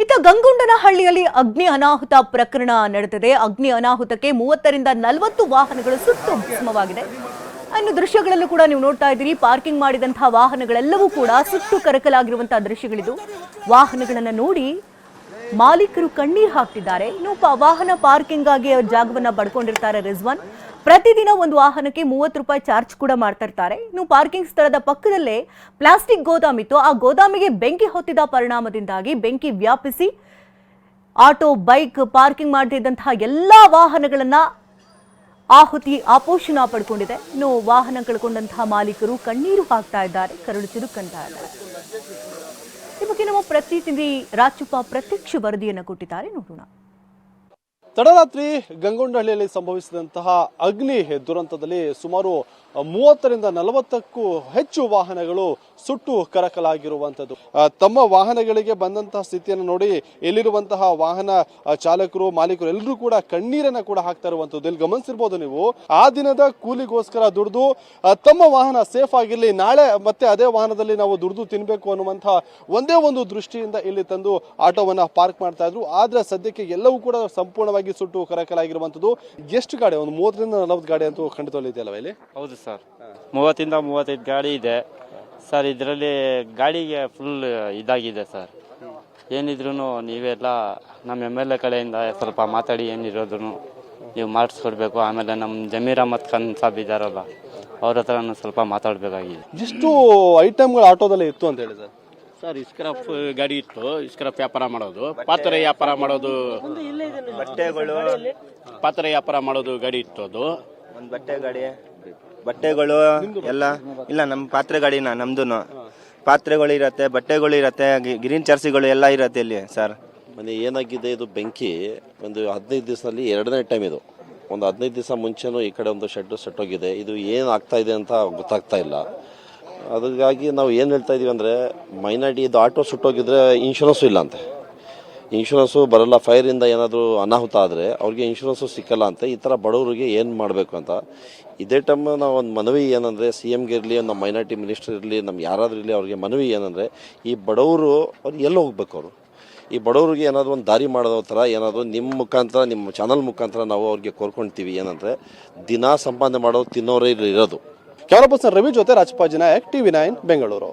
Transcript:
ಇತ್ತ ಗಂಗುಂಡನಹಳ್ಳಿಯಲ್ಲಿ ಅಗ್ನಿ ಅನಾಹುತ ಪ್ರಕರಣ ನಡೆದಿದೆ. ಅಗ್ನಿ ಅನಾಹುತಕ್ಕೆ ಮೂವತ್ತರಿಂದ ನಲವತ್ತು ವಾಹನಗಳು ಸುಟ್ಟು ಭಸ್ಮವಾಗಿದೆ ಇನ್ನು ದೃಶ್ಯಗಳಲ್ಲೂ ಕೂಡ ನೀವು ನೋಡ್ತಾ ಇದ್ದೀರಿ, ಪಾರ್ಕಿಂಗ್ ಮಾಡಿದಂತಹ ವಾಹನಗಳೆಲ್ಲವೂ ಕೂಡ ಸುಟ್ಟು ಕರಕಲಾಗಿರುವಂತಹ ದೃಶ್ಯಗಳಿದು. ವಾಹನಗಳನ್ನು ನೋಡಿ ಮಾಲೀಕರು ಕಣ್ಣೀರು ಹಾಕ್ತಿದ್ದಾರೆ. ಇನ್ನು ವಾಹನ ಪಾರ್ಕಿಂಗ್ ಆಗಿ ಜಾಗವನ್ನ ಪಡ್ಕೊಂಡಿರ್ತಾರೆ ರಿಜ್ವಾನ್. ಪ್ರತಿದಿನ ಒಂದು ವಾಹನಕ್ಕೆ ಮೂವತ್ತು ರೂಪಾಯಿ ಚಾರ್ಜ್ ಕೂಡ ಮಾಡ್ತಾ ಇರ್ತಾರೆ. ಇನ್ನು ಪಾರ್ಕಿಂಗ್ ಸ್ಥಳದ ಪಕ್ಕದಲ್ಲೇ ಪ್ಲಾಸ್ಟಿಕ್ ಗೋದಾಮಿತ್ತು ಆ ಗೋದಾಮಿಗೆ ಬೆಂಕಿ ಹೊತ್ತಿದ ಪರಿಣಾಮದಿಂದಾಗಿ ಬೆಂಕಿ ವ್ಯಾಪಿಸಿ ಆಟೋ, ಬೈಕ್ ಪಾರ್ಕಿಂಗ್ ಮಾಡ್ತಿದ್ದಂತಹ ಎಲ್ಲಾ ವಾಹನಗಳನ್ನ ಆಹುತಿ, ಆಪೋಷಣ ಪಡ್ಕೊಂಡಿದೆ. ಇನ್ನು ವಾಹನ ಕಳ್ಕೊಂಡಂತಹ ಮಾಲೀಕರು ಕಣ್ಣೀರು ಹಾಕ್ತಾ ಇದ್ದಾರೆ. ಕರಳು ಚುರುಕಂತಾ ಇದ್ದಾರೆ. ಈ ಬಗ್ಗೆ ನಮ್ಮ ಪ್ರತಿನಿಧಿ ರಾಜಪ್ಪ ಪ್ರತ್ಯಕ್ಷ ವರದಿಯನ್ನು ಕೊಟ್ಟಿದ್ದಾರೆ. ನೋಡೋಣ. ತಡರಾತ್ರಿ ಗಂಗೊಂಡಹಳ್ಳಿಯಲ್ಲಿ ಸಂಭವಿಸಿದಂತಹ ಅಗ್ನಿ ದುರಂತದಲ್ಲಿ ಸುಮಾರು ಮೂವತ್ತರಿಂದ ನಲವತ್ತಕ್ಕೂ ಹೆಚ್ಚು ವಾಹನಗಳು ಸುಟ್ಟು ಕರಕಲಾಗಿರುವಂತದ್ದು ತಮ್ಮ ವಾಹನಗಳಿಗೆ ಬಂದಂತಹ ಸ್ಥಿತಿಯನ್ನು ನೋಡಿ ಇಲ್ಲಿರುವಂತಹ ವಾಹನ ಚಾಲಕರು, ಮಾಲೀಕರು ಎಲ್ಲರೂ ಕೂಡ ಕಣ್ಣೀರನ್ನ ಕೂಡ ಹಾಕ್ತಾ ಇರುವಂತದ್ದು ಇಲ್ಲಿ ಗಮನಿಸಿರ್ಬೋದು ನೀವು, ಆ ದಿನದ ಕೂಲಿಗೋಸ್ಕರ ದುಡಿದು ತಮ್ಮ ವಾಹನ ಸೇಫ್ ಆಗಿರ್ಲಿ, ನಾಳೆ ಮತ್ತೆ ಅದೇ ವಾಹನದಲ್ಲಿ ನಾವು ದುಡಿದು ತಿನ್ಬೇಕು ಅನ್ನುವಂತಹ ಒಂದೇ ಒಂದು ದೃಷ್ಟಿಯಿಂದ ಇಲ್ಲಿ ತಂದು ಆಟೋವನ್ನ ಪಾರ್ಕ್ ಮಾಡ್ತಾ ಇದ್ರು. ಆದ್ರೆ ಸದ್ಯಕ್ಕೆ ಎಲ್ಲವೂ ಕೂಡ ಸಂಪೂರ್ಣವಾಗಿ ಸುಟ್ಟು ಕರಕಲಾಗಿರುವಂತದ್ದು ಎಷ್ಟು ಗಾಡಿ? ಒಂದು ಮೂವತ್ತರಿಂದ ನಲವತ್ತು ಗಾಡಿ ಅಂತೂ ಇದೆಯಲ್ಲ ಇಲ್ಲಿ? ಹೌದು ಸರ್. ಮೂವತ್ತಿಂದ ಮೂವತ್ತೈದು ಗಾಡಿ ಇದೆ. ಸರ್ ಇದರಲ್ಲಿ ಗಾಡಿಗೆ ಫುಲ್ ಇದಾಗಿದೆ ಸರ್. ಏನಿದ್ರು ನೀವೆಲ್ಲ ನಮ್ಮ ಎಂ ಎಲ್ ಎ ಕಡೆಯಿಂದ ಸ್ವಲ್ಪ ಮಾತಾಡಿ ಏನಿರೋದು ನೀವು ಮಾಡಿಸ್ಕೊಡ್ಬೇಕು. ಆಮೇಲೆ ನಮ್ಮ ಜಮೀರ್ ಅಹಮದ್ ಖಾನ್ ಸಾಬ್ ಇದ್ದಾರಲ್ಲ ಅವ್ರ ಹತ್ರನೂ ಸ್ವಲ್ಪ ಮಾತಾಡಬೇಕಾಗಿದೆ. ಎಷ್ಟು ಐಟಮ್ಗಳು ಆಟೋದಲ್ಲಿ ಇತ್ತು ಅಂತ ಹೇಳಿ ಸರ್? ಸರ್ ಇಸ್ಕ್ರಾಪ್ ಗಾಡಿ ಇತ್ತು ಇಸ್ಕ್ರಾಪ್ ವ್ಯಾಪಾರ ಮಾಡೋದು. ಪಾತ್ರೆ ವ್ಯಾಪಾರ ಮಾಡೋದು. ಬಟ್ಟೆಗಳು. ಪಾತ್ರೆ ವ್ಯಾಪಾರ ಮಾಡೋದು ಗಾಡಿ ಇತ್ತು ಅದು. ಒಂದು ಬಟ್ಟೆ ಗಾಡಿ ಬಟ್ಟೆಗಳು ಎಲ್ಲ. ಇಲ್ಲ ನಮ್ಮ ಪಾತ್ರೆ ಗಾಡಿನ ನಮ್ದು ಪಾತ್ರೆಗಳು ಇರತ್ತೆ ಬಟ್ಟೆಗಳು ಇರತ್ತೆ ಗ್ರೀನ್ ಚರ್ಸಿಗಳು ಎಲ್ಲ ಇರತ್ತೆ ಇಲ್ಲಿ ಸರ್. ಮನೆ ಏನಾಗಿದೆ ಇದು ಬೆಂಕಿ. ಒಂದು ಹದಿನೈದು ದಿವಸದಲ್ಲಿ ಎರಡನೇ ಟೈಮ್ ಇದು. ಒಂದು ಹದಿನೈದು ದಿವಸ ಮುಂಚೆನೂ ಈ ಕಡೆ ಒಂದು ಶೆಡ್ ಸೆಟ್ಟೋಗಿದೆ. ಇದು ಏನು ಆಗ್ತಾ ಇದೆ ಅಂತ ಗೊತ್ತಾಗ್ತಾ ಇಲ್ಲ. ಅದಕ್ಕಾಗಿ ನಾವು ಏನು ಹೇಳ್ತಾ ಇದೀವಿ ಅಂದರೆ ಮೈನಾರಿಟಿ ಇದು ಆಟೋ ಸುಟ್ಟೋಗಿದ್ರೆ ಇನ್ಶೂರೆನ್ಸು ಇಲ್ಲ ಅಂತೆ. ಇನ್ಶೂರೆನ್ಸು ಬರಲ್ಲ ಫೈರಿಂದ ಏನಾದರೂ ಅನಾಹುತ ಆದರೆ ಅವ್ರಿಗೆ ಇನ್ಶೂರೆನ್ಸು ಸಿಕ್ಕಲ್ಲ ಅಂತೆ. ಈ ಥರ ಬಡವರಿಗೆ ಏನು ಮಾಡಬೇಕು ಅಂತ. ಇದೇ ಟೈಮ್ ನಾವು ಒಂದು ಮನವಿ ಏನಂದರೆ ಸಿ ಎಮ್ಗೆ ಇರಲಿ ನಮ್ಮ ಮೈನಾರಿಟಿ ಮಿನಿಸ್ಟರ್ ಇರಲಿ ನಮ್ಮ ಯಾರಾದರೂ ಇರಲಿ, ಅವ್ರಿಗೆ ಮನವಿ ಏನಂದರೆ, ಈ ಬಡವರು ಅವ್ರು ಎಲ್ಲಿ ಹೋಗ್ಬೇಕು ಅವರು? ಈ ಬಡವರಿಗೆ ಏನಾದರೂ ಒಂದು ದಾರಿ ಮಾಡೋ ಥರ, ಏನಾದರೂ ನಿಮ್ಮ ಮುಖಾಂತರ ನಿಮ್ಮ ಚಾನಲ್ ಮುಖಾಂತರ ನಾವು ಅವ್ರಿಗೆ ಕೋರ್ಕೊಳ್ತೀವಿ ಏನಂದರೆ, ದಿನ ಸಂಪಾದನೆ ಮಾಡೋದು ತಿನ್ನೋರೇ ಇರೋದು. ಕ್ಯಾಮರಾ ಪರ್ಸನ್ ರವಿ ಜೊತೆ ರಾಜಪ್ಪ ನಾಯಕ್ ಟಿವಿ ನೈನ್ ಬೆಂಗಳೂರು.